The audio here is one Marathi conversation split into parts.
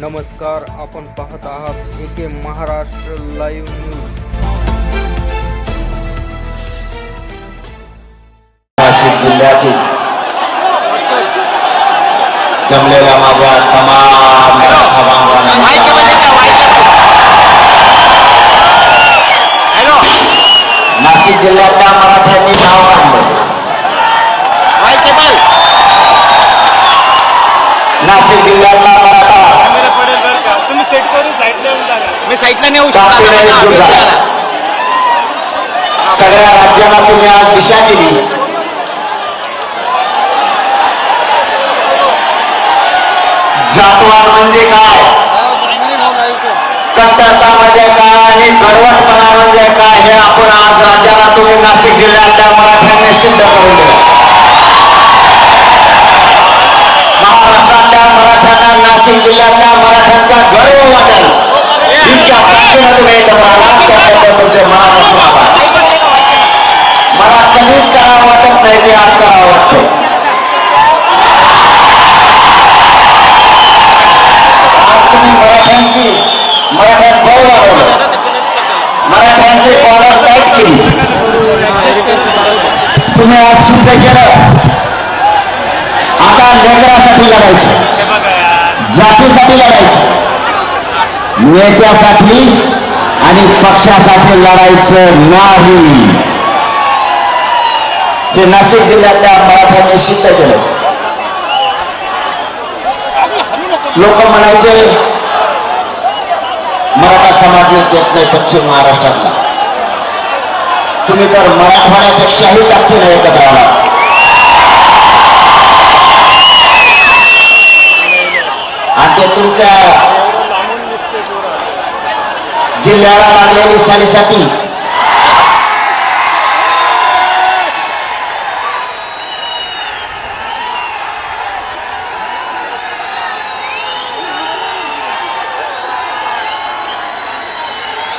नमस्कार, आपण पाहत आहात एके महाराष्ट्र लाईव्ह न्यूज़ नाशिक जिल्ह्यातील जमलेल्या माझ्या तमाम नाशिक जिल्ह्यातल्या साईडला नेऊ गुन्हा. सगळ्या राज्यांना तुम्ही आज दिशा दिली. जातवाद म्हणजे काय? कट्टरता म्हणजे काय आणि कडवटपणा म्हणजे काय हे आपण आज राज्याला तुम्ही नाशिक जिल्ह्यातल्या मराठ्यांनी सिद्ध करून दिलं. महाराष्ट्रातल्या मराठ्यांना नाशिक जिल्ह्यातल्या मराठ्यांचा गर्व वाटेल. इतक्या ताकदीनं तुम्ही एकत्र आलात त्याबद्दल तुमचे मनापासून आभार मला कधीच करावं वाटत नाही ते आज करावं वाटतं आज तुम्ही मराठ्यांची मराठ्यात बळ वाढवलं मराठ्यांची बॉर्डर टाईट केली तुम्ही आज सिद्ध केलं आता लेकरासाठी लढायचं जातीसाठी लढायचं नेत्यासाठी आणि पक्षासाठी लढायचं नाही. हे नाशिक जिल्ह्यातल्या मराठ्यांनी सिद्ध केलं. लोक म्हणायचे मराठा समाज येत नाही पश्चिम महाराष्ट्रातला. तुम्ही तर मराठवाड्यापेक्षाही ताकदीनं एकत्र आला आणि ते तुमच्या जिल्ह्याला लागलेली साडेसाती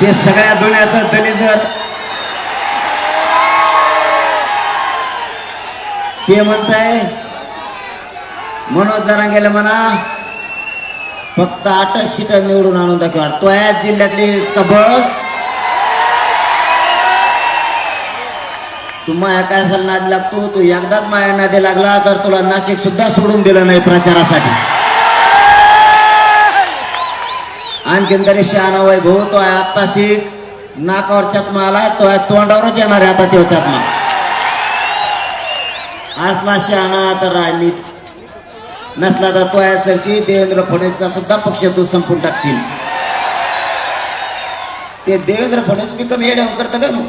ते सगळ्या दुनियाचं दलिंदर ते म्हणताय मनोज गेलं म्हणा. फक्त आठच सीटा निवडून आणून दाखवा. तो या जिल्ह्यातली कबळ तू माया काय असेल नाद लागतो तू एकदाच माया नादी लागला तर तुला नाशिक सुद्धा सोडून दिलं नाही प्रचारासाठी. आणखीन तरी शहाणा वैभव तो आहे आत्ता शिक नाकावर चष्मा आला तो आहे तोंडावरच येणार आहे आता तो चष्मा. असला शहाणा तर राजनीत नसला तर तो आहे सरशी देवेंद्र फडणवीसचा सुद्धा पक्ष तू संपून टाकशील. ते देवेंद्र फडणवीस मी कमी येड्या करतं का मग?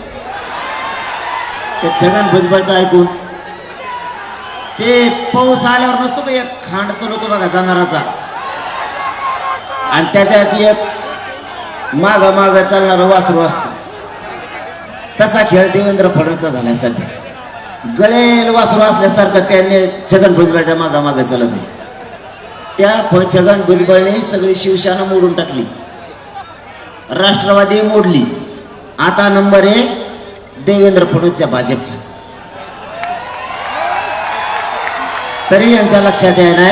ते छगन भुजबळचं ऐकून. ते पाऊस आल्यावर नसतो का एक खांड चलवतो बघा जाणाराचा आणि त्याच्यात एक माग माग चालणारं वासरू असतो. तसा खेळ देवेंद्र फडणवीसचा झालाय सध्या. गळेल वासरू असल्यासारखं त्यांनी छगन भुजबळच्या मागा मागे चालत आहे त्या छगन भुजबळने सगळी शिवसेना मोडून टाकली. राष्ट्रवादी मोडली. आता नंबर आहे देवेंद्र फडणवीसच्या भाजपचा. तरी यांच्या लक्षात यायला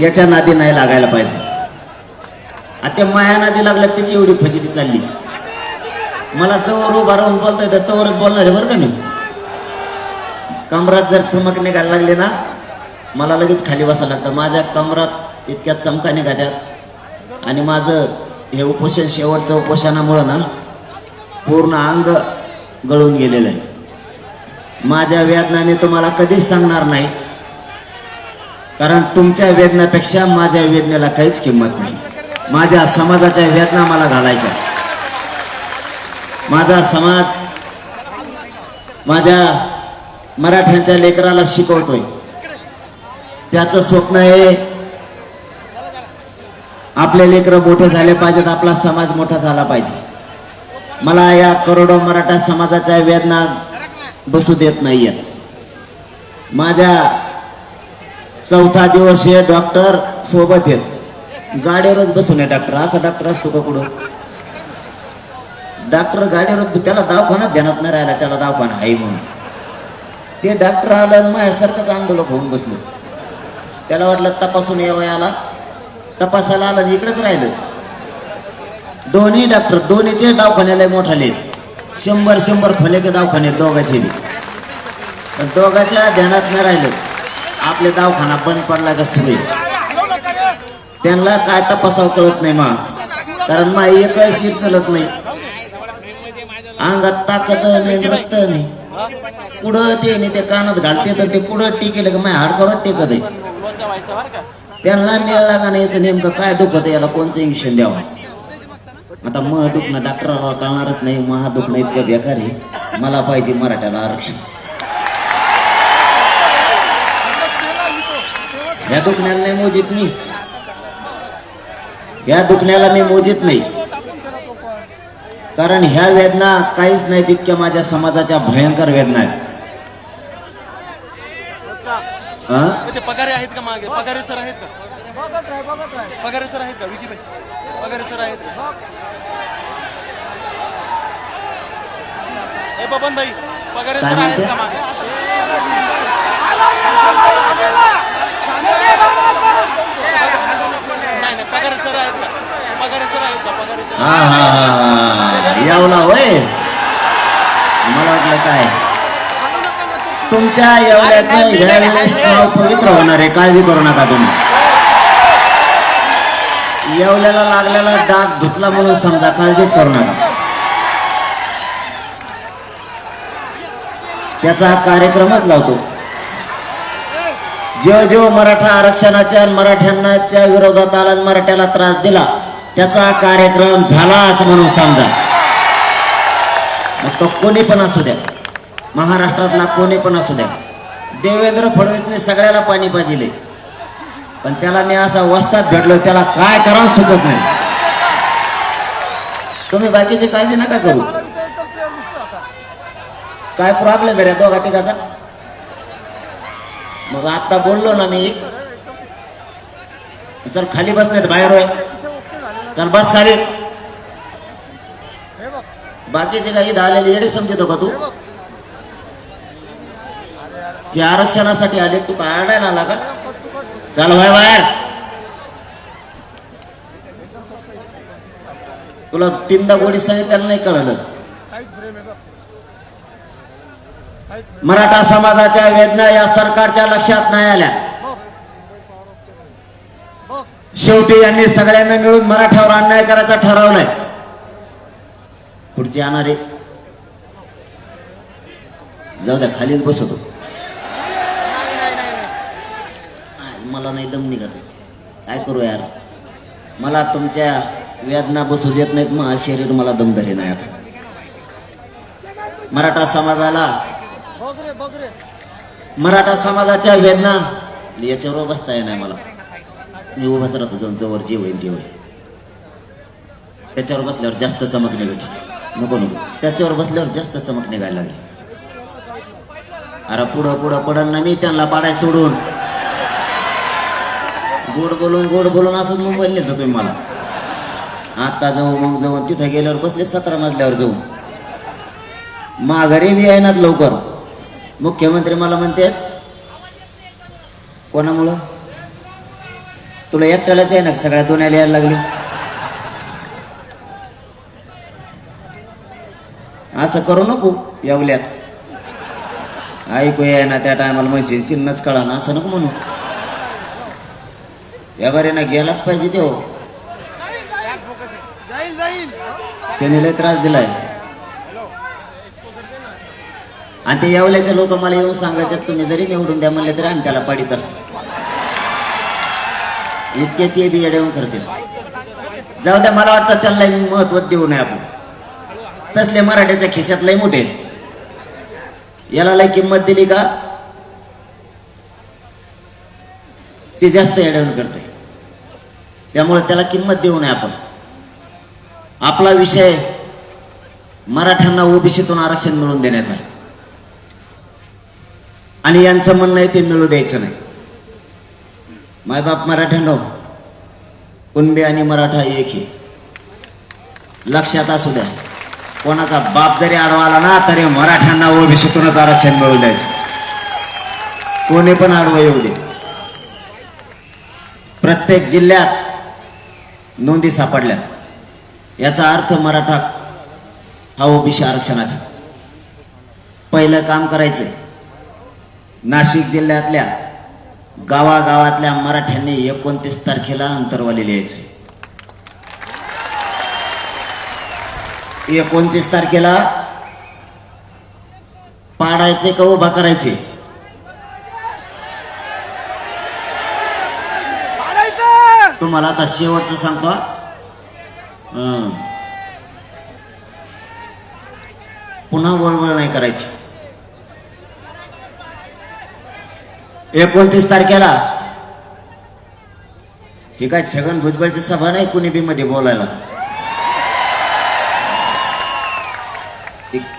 याच्या नादी नाही लागायला पाहिजे. आता त्या माया नादी लागल्या त्याची एवढी फजिती चालली. मला जवळ उभा राहून बोलता येतं तवरच बोलणार आहे बरं का मी? कमरात जर चमक निघायला लागले ना मला लगेच खाली बसायला लागतं. माझ्या कमरात इतक्या चमका निघात्यात आणि माझं हे उपोषण शेवटचं उपोषणामुळं ना पूर्ण अंग गळून गेलेलं आहे. माझ्या वेदना मी तुम्हाला कधीच सांगणार नाही. कारण तुमच्या वेदनापेक्षा माझ्या वेदनेला काहीच किंमत नाही. माझ्या समाजाच्या वेदना मला घालायच्या. माझा समाज माझ्या मराठ्यांच्या लेकराला शिकवतोय. त्याचं स्वप्न आहे. आपले लेकरं मोठे झाले पाहिजेत आपला समाज मोठा झाला पाहिजे. मला या करोडो मराठा समाजाच्या वेदना बसू देत नाहीयेत. माझ्या चौथा दिवस हे डॉक्टर सोबत आहेत. गाडीवरच बसून आहे डॉक्टर. असा डॉक्टर असतो का कुठं? डॉक्टर गाडीवरच त्याला दवाखाना ध्यानात नाही राहिला त्याला दवाखाना आहे म्हणून. ते डॉक्टर आलं माझ्यासारखंच आंदोलक होऊन बसलं. त्याला वाटलं तपासून यावं याला तपासायला आला आणि इकडेच राहिलं. दोन्ही डॉक्टर दोन्हीचे दवाखान्याला मोठाले. शंभर शंभर खोल्याचे दवाखाने दोघांचे पण दोघांच्या ध्यानात न राहिलं आपले दवाखाना बंद पडला का सुरू त्यांना काय तपासावं कळत नाही मा. कारण मा एक शिर चलत नाही. अंगात ताकद नाही रक्त नाही. पुढं ते नाही ते कानात घालते तर ते कुठं टिकेल का? माझ्या हाडकावर टेकत आहे. त्यांना मिळाला का? नाही याचं नेमकं काय दुखत याला कोणचं इंजेक्शन द्यावं? आता मह दुखणं डॉक्टराला कळणारच नाही महा दुखणं इतकं बेकार आहे. मला पाहिजे मराठ्याला आरक्षण. ह्या दुखण्याला नाही मोजित मी. ह्या दुखण्याला मी मोजित नाही. कारण ह्या वेदना काहीच नाही तितक्या माझ्या समाजाच्या भयंकर वेदना आहेत. हा? ते पगारे आहेत का मागे पगारे सर आहेत का पगारे सर आहेत का विकी भाई पगारे सर आहेत का ए बबन भाई पगारे सर आहेत? का मागे नाही नाही पगारे सर आहेत का पगारे सर आहेत का पगारे सर हा हा हा हा येवला होय मला वाटलं काय ह्यावेळेस नाव पवित्र होणार आहे. काळजी करू नका तुम्ही. येवल्याला लागलेला डाग धुतला म्हणून समजा काळजीच करू नका. त्याचा हा कार्यक्रमच लावतो. जेव्हा जेव्हा मराठा आरक्षणाच्या मराठ्यांनाच्या विरोधात आला मराठ्याला त्रास दिला त्याचा कार्यक्रम झालाच म्हणून समजा. मग तो कोणी पण असू द्या. महाराष्ट्रातला कोणी पण असू द्या. देवेंद्र फडणवीसने सगळ्याला पाणी पाजिले. पण त्याला मी असा वस्तात भेटलो त्याला काय करावं सुचत नाही. तुम्ही बाकीची काळजी नका करू. काय प्रॉब्लेम आहे दोघा तिघाचा? मग आता बोललो ना मी. चल खाली बस नाही बाहेर होय चल बस खाली. बाकीचे काही इथं एडी समजतो का तू? की आरक्षणासाठी आले तू काय आडायला आला का? चल भाई बाहेर. तुला तीनदा गोडी सांगितल्याला नाही कळलं. मराठा समाजाच्या वेदना या सरकारच्या लक्षात नाही आल्या. शेवटी यांनी सगळ्यांना मिळून मराठ्यावर अन्याय करायचा ठरवलाय. पुढची येणारे जाऊ द्या खालीच बसवतो मला नाही दम निघत आहे. काय करू यार? मला तुमच्या वेदना बसू देत नाहीत मग शरीर मला दम धरे नाही आता. मराठा समाजाला मराठा समाजाच्या वेदना याच्यावर बसता येणार मला. मी उभाच राहतो जाऊन जवळ जे होईल ते होईल त्याच्यावर बसल्यावर जास्त चमक निघते. नको नको. त्याच्यावर बसल्यावर जास्त चमक निघायला लागली. अरे पुढं पुढं पडल ना मी त्यांना पाडाय सोडून. गोड बोलून गोड बोलून असंच मुंबईला नेलं तुम्ही मला. आता जाऊ मग जाऊन तिथं गेल्यावर बसले सतरा मजल्यावर जाऊ माघारी बी येणार लवकर. मुख्यमंत्री मला म्हणतात कोणामुळं? तुला एकट्यालाच आहे ना सगळ्या दोन्याला यायला लागली? असं करू नको येवल्यात. ऐकू ये ना त्या टायमाला म्हशी चिन्हच कळा ना असं नको म्हणू. या गेलाच पाहिजे तो. हो त्याने लय त्रास दिलाय. आणि ते येवल्याचे लोक मला येऊन सांगायचे तुम्ही जरी निवडून द्या म्हणले तरी आम्ही त्याला पाडीत असतो. इतके ते बी येऊन करतील. जाऊ द्या मला वाटतं त्यांना महत्त्व देऊ नये आपण. तसले मराठ्याच्या खिशात लय मोठे याला लय किंमत दिली का? ते जास्त एडवण करते त्यामुळे त्याला किंमत देऊ नये आपण. आपला विषय मराठ्यांना ओबीसीतून आरक्षण मिळवून देण्याचा आहे. आणि यांचं म्हणणं आहे ते मिळू द्यायचं नाही. मायबाप मराठ्यानो कुणबी आणि मराठा एक ही लक्षात असू द्या. कोणाचा बाप जरी आडवा आला ना तरी मराठ्यांना ओबीसीतूनच आरक्षण मिळवून द्यायचं. कोणी पण आडवा येऊ दे. प्रत्येक जिल्ह्यात नोंदी सापडल्या. याचा अर्थ मराठा हा ओबीसी आरक्षणात पहिलं काम करायचे. नाशिक जिल्ह्यातल्या गावागावातल्या मराठ्यांनी एकोणतीस तारखेला अंतरवाली लिहायचं. एकोणतीस तारखेला पाडायचे का उभा करायचे? तुम्हाला आता शेवटचं सांगतो पुन्हा वळवळ नाही करायची. एकोणतीस तारखेला. हे काय छगन भुजबळची सभा नाही कुणी बी मध्ये बोलायला?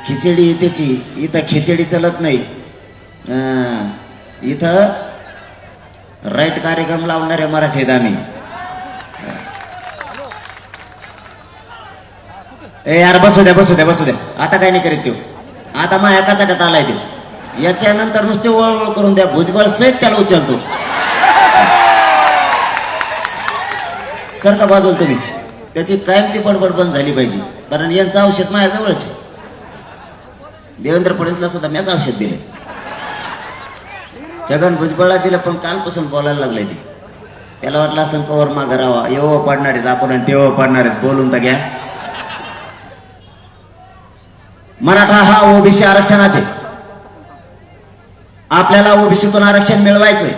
खिचडी त्याची इथं खिचडी चलत नाही. इथं राईट कार्यक्रम लावणारे मराठीत आम्ही. ए यार बसू द्या बसू द्या बसू द्या आता काय नाही करीत तो आता मग एका चाट्यात आलाय तो याच्यानंतर नुसते वळवळ करून द्या भुजबळ सहित त्याला उचलतो. सर का बाजूल तुम्ही. त्याची कायमची बडबड बंद झाली पाहिजे. कारण यांचं औषध माझ्याजवळच आहे. देवेंद्र फडणवीसला सुद्धा मीच औषध दिले छगन भुजबळला दिलं पण कालपासून बोलायला लागले ते. त्याला वाटलं असं कवर मागं राहावा. येवं पडणार आहेत आपण आणि तेव्हा पडणार आहेत. बोलून तर घ्या. मराठा हा ओबीसी आरक्षणात आहे. आपल्याला ओबीसीतून आरक्षण मिळवायचंय.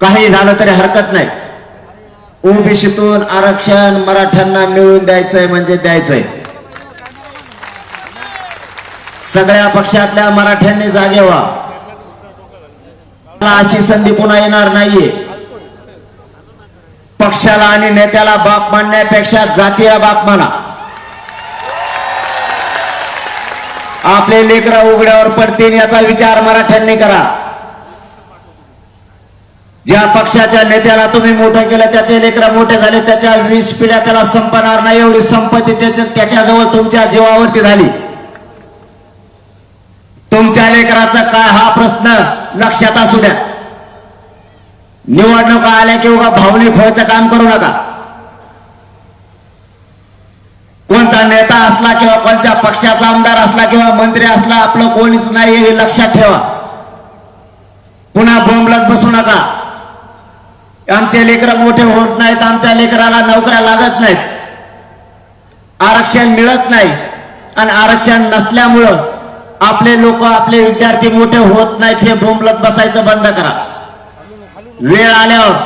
काही झालं तरी हरकत नाही. ओबीसीतून आरक्षण मराठ्यांना मिळवून द्यायचंय म्हणजे द्यायचंय. सगळ्या पक्षातल्या मराठ्यांनी जागे व्हा. अशी संधी पुन्हा येणार नाहीये. पक्षाला आणि नेत्याला बाप मानण्यापेक्षा जातीय बाप माना. आपले लेकरं उघड्यावर पडतील याचा विचार मराठ्यांनी करा. ज्या पक्षाच्या नेत्याला तुम्ही मोठं केलं त्याचे लेकरं मोठे झाले त्याच्या वीस पिढ्या त्याला संपणार नाही एवढी संपत्ती त्याच्या त्याच्याजवळ तुमच्या जीवावरती झाली. तुमच्या लेकराचा काय हा प्रश्न लक्षात असू द्या. निवडणुका आल्या की उगा भावनिक व्हायचं काम करू नका. कोणता नेता असला किंवा कोणत्या पक्षाचा आमदार असला किंवा मंत्री असला आपलं कोणीच नाही हे लक्षात ठेवा. पुन्हा बोंबलत बसू नका. आमचे लेकर मोठे होत नाहीत आमच्या लेकराला नोकऱ्या लागत नाहीत. आरक्षण मिळत नाही आणि आरक्षण नसल्यामुळं आपले लोक आपले विद्यार्थी मोठे होत नाहीत हे बोंबलत बसायचं बंद करा. वेळ आल्यावर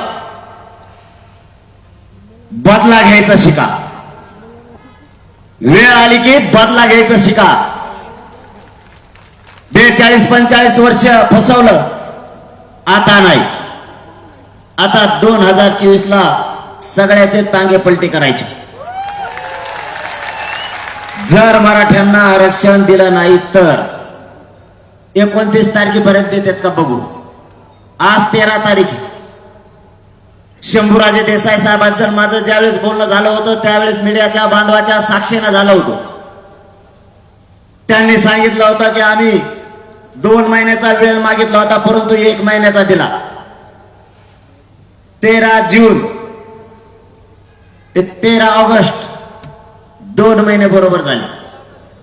बदला घ्यायचा शिका. वेळ आली की बदला घ्यायचं शिका. बेचाळीस पंचाळीस वर्ष फसवलं आता नाही. आता दोन हजार चोवीस ला सगळ्याचे तांगे पलटी करायचे. जर मराठ्यांना आरक्षण दिलं नाही तर एकोणतीस तारखेपर्यंत देतात का बघू? आज तेरा तारीख आहे. शंभूराजे देसाई साहेबांचं माझं ज्यावेळेस बोलणं झालं होतं त्यावेळेस मीडियाच्या बांधवाच्या साक्षीनं झालं होतं. त्यांनी सांगितलं होतं की आम्ही दोन महिन्याचा वेळ मागितला होता परंतु एक महिन्याचा दिला. तेरा जून ते तेरा ऑगस्ट दोन महिने बरोबर झाले.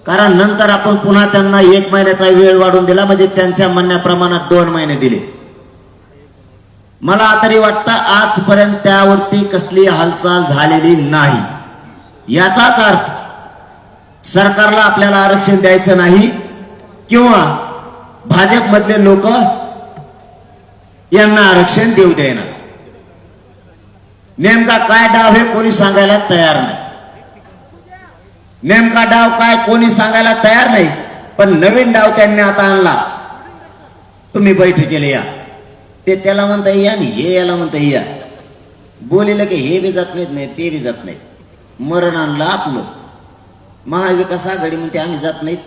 कारण नंतर आपण पुन्हा त्यांना एक महिन्याचा वेळ वाढून दिला म्हणजे त्यांच्या म्हणण्याप्रमाणात दोन महिने दिले. मला तरी वाटतं आजपर्यंत त्यावरती कसली हालचाल झालेली नाही. याचाच अर्थ सरकारला आपल्याला आरक्षण द्यायचं नाही किंवा भाजपमधले लोक यांना आरक्षण देऊ देणार. नेमका काय डाव हे कोणी सांगायला तयार नाही. नेमका डाव काय कोणी सांगायला तयार नाही पण नवीन डाव त्यांनी आता आणला. तुम्ही बैठकीला या. ते त्याला म्हणता या आणि हे याला म्हणता या. बोलेलं की हे बी जात नाहीत नाही ते बी जात नाहीत. मरण आणलं आपलं. महाविकास आघाडी म्हणते आम्ही जात नाहीत.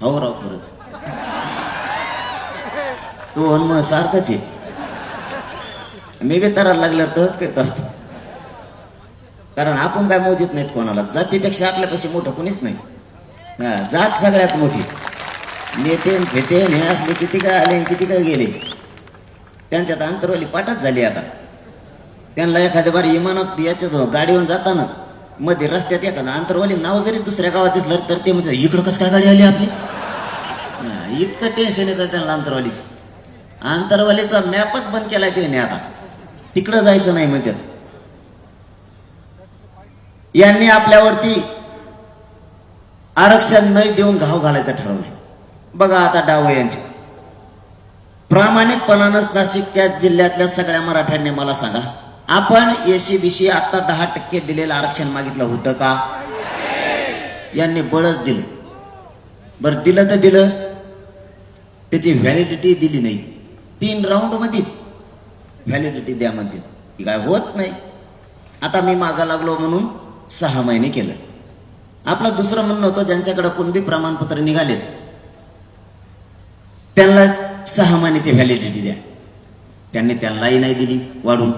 हो राव खरंच. तो मग सारखंच आहे. मी बी तराला लागल्यावर तहच करत असतो. कारण आपण काय मोजित नाहीत कोणाला. जातीपेक्षा आपल्यापाशी मोठं कोणीच नाही. जात सगळ्यात मोठी. नेते न हे असले किती काय आले किती काय गेले. त्यांच्यात अंतरवाली पाठच झाली आता. त्यांना एखाद्या बारी इमानात याच्यात गाडीवर जाताना मध्ये रस्त्यात एखादं अंतरवाली नाव जरी दुसऱ्या गावात दिसलं तर ते म्हणजे इकडं कसं काय गाडी आली आपली? इतकं टेन्शन येतं त्यांना अंतरवालीचं. अंतरवालीचा मॅपच बंद केलाय त्याने आता. तिकडं जायचं नाही म्हणतात. यांनी आपल्यावरती आरक्षण नाही देऊन घाव घालायचं ठरवलं बघा आता डाव यांचे. प्रामाणिकपणानंच नाशिकच्या जिल्ह्यातल्या सगळ्या मराठ्यांनी मला सांगा आपण एसी बीसी आता दहा टक्के दिलेलं आरक्षण मागितलं होतं का? यांनी बळच दिलं. बरं दिलं तर दिलं. त्याची व्हॅलिडिटी दिली नाही. तीन राऊंड मध्येच व्हॅलिडिटी द्या म्हणते. काय होत नाही. आता मी मागा लागलो म्हणून सहा महिने केलं. आपलं दुसरं म्हणणं होतं ज्यांच्याकडे कुणबी प्रमाणपत्र निघालेत त्यांना सहा महिन्याची व्हॅलिडिटी द्या. त्यांनी त्यांनाही नाही दिली वाढून.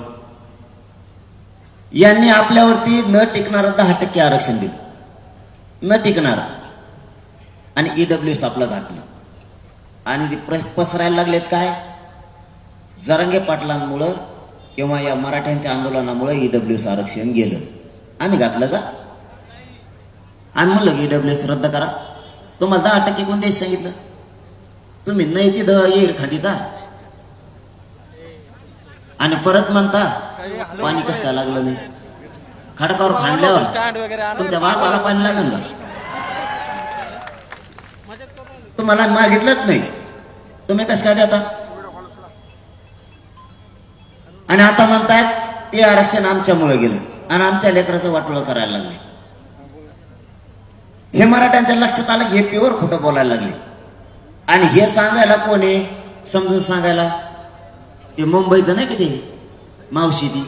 यांनी आपल्यावरती न टिकणारं दहा टक्के आरक्षण दिलं. न टिकणार. आणि ईडब्ल्यू एस आपलं घातलं. आणि ते प्र- पसरायला लागलेत काय? जरांगे पाटलांमुळं किंवा या मराठ्यांच्या आंदोलनामुळे ईडब्ल्यू एस आरक्षण गेलं. आम्ही घातलं का? आम्ही म्हणलं की ईडब्ल्यू एस रद्द करा. तुम्हाला दहा टक्के कोण देश सांगितलं? तुम्ही नाही तिथं येईल खातीता आणि परत म्हणता पाणी कसं काय लागलं नाही? खडकावर खांडल्यावर. तुमच्या बापाला पाणी लागेल तुम्हाला मागितलंच नाही. तुम्ही कसं काय देता? आणि आता म्हणतायत ते आरक्षण आमच्यामुळे गेलं. आणि आमच्या लेकराचं वाटोळं करायला लागले. हे मराठ्यांच्या लक्षात आलं की हे प्युअर खोटं बोलायला लागले. आणि हे सांगायला कोण आहे? समजून सांगायला. ते मुंबईचं नाही किती मावशी ती.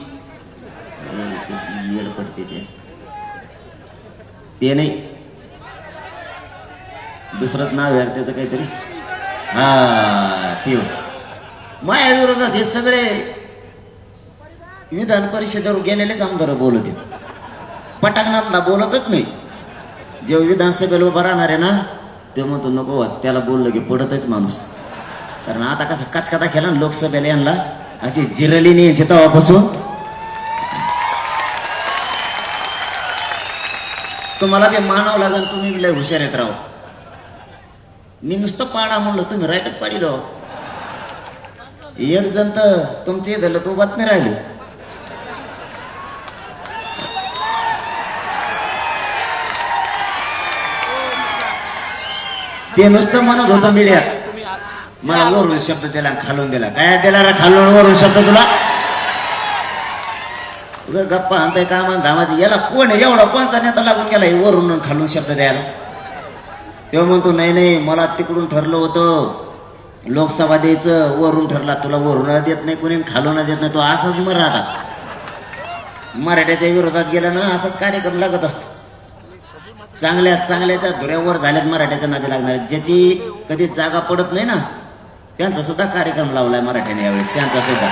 पडते ते. नाही. दुसरंच नाव आहे त्याचं काहीतरी. हा ते. माया विरोधात हे सगळे विधान परिषदेवर गेलेलेच आमदार बोलत आहेत. पटांगणातला बोलतच नाही. जेव्हा विधानसभेला उभा राहणार आहे ना ते म्हणतो नको त्याला बोललं की पडतच माणूस. कारण आता कसा कचकथा केला ना लोकसभेला यांना अशी जिरली नाही यायची तेव्हापासून तुम्हाला बी मानावं लागेल तुम्ही बी लय हुशार येत राहो मी नुसतं पाडा म्हणलं तुम्ही राईटच पाडिलो हो. एक जण तर तुमचे हे झालं तो बातमी नाही राहिली. ते नुसतं म्हणत होतं मीडिया मला वरून शब्द दिला खालून दिला. काय दिला रे खालून वरून शब्द तुला? उगा गप्पा आणताय का मान धामाची याला कोण आहे? एवढा कोणचा नेता लागून गेला? हे वरून आणि खालून शब्द द्यायला. तेव्हा म्हणतो नाही नाही मला तिकडून ठरलं होतं. लोकसभा द्यायचं वरून ठरला. तुला वरून देत नाही कोणी खालून देत नाही. तो असाच मर राहता मराठ्याच्या विरोधात गेला ना असाच कार्यक्रम लागत असतो. चांगल्या चांगल्याच्या धुऱ्यावर झाल्यात मराठ्याच्या नादी लागणार. ज्याची कधी जागा पडत नाही ना त्यांचा सुद्धा कार्यक्रम लावलाय मराठ्याने यावेळेस त्यांचा सुद्धा.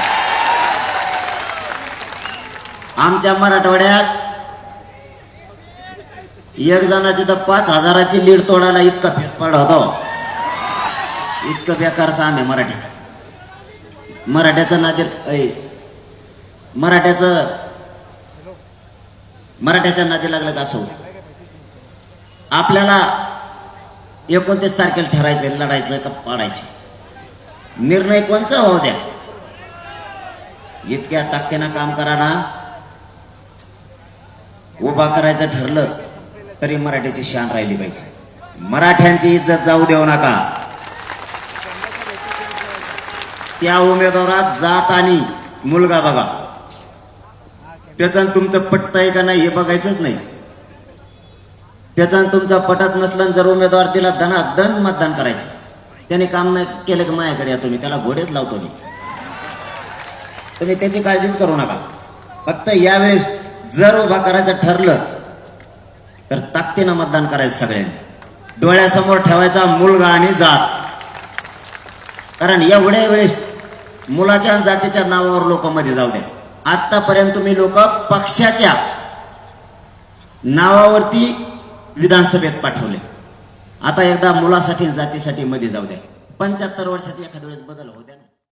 आमच्या मराठवाड्यात एक जणाची तर पाच हजाराची लीड तोडायला इतका फेसपाड होतो. इतकं बेकार काम आहे मराठीच. मराठ्याचं नादीर ऐ मराठ्याचं मराठ्याच्या नादी लागलं का असं होतं? आपल्याला एकोणतीस तारखेला ठरायचं लढायचं का पाडायचं? निर्णय कोणचा होऊ द्या. इतक्या ताकदीनं काम करा ना उभा करायचं ठरलं तरी मराठीची शान राहिली पाहिजे. मराठ्यांची इज्जत जाऊ देऊ नका. त्या उमेदवारात जात आणि मुलगा बघा. त्याचं तुमचं पटत आहे का नाही हे बघायचंच नाही. त्याचा तुमचा पटत नसलं जर उमेदवार दिला धना धन मतदान करायचं. त्याने काम नाही केलं की माझ्याकडे या तुम्ही. त्याला घोडेच लावतो मी. तुम्ही त्याची काळजीच करू नका. फक्त यावेळेस जर उभा करायचं ठरलं तर ताकदीनं मतदान करायचं सगळ्यांनी. डोळ्यासमोर ठेवायचा मुलगा आणि जात. कारण एवढ्या वेळेस मुलाच्या जातीच्या नावावर लोक मध्ये जाऊ द्या आतापर्यंत तुम्ही लोक पक्षाच्या नावावरती विधानसभेत पाठवले. आता एकदा मुलासाठी जातीसाठी मध्ये जाऊ द्या. पंच्याहत्तर वर्षात एखाद्या वेळेस बदल होऊ द्या ना.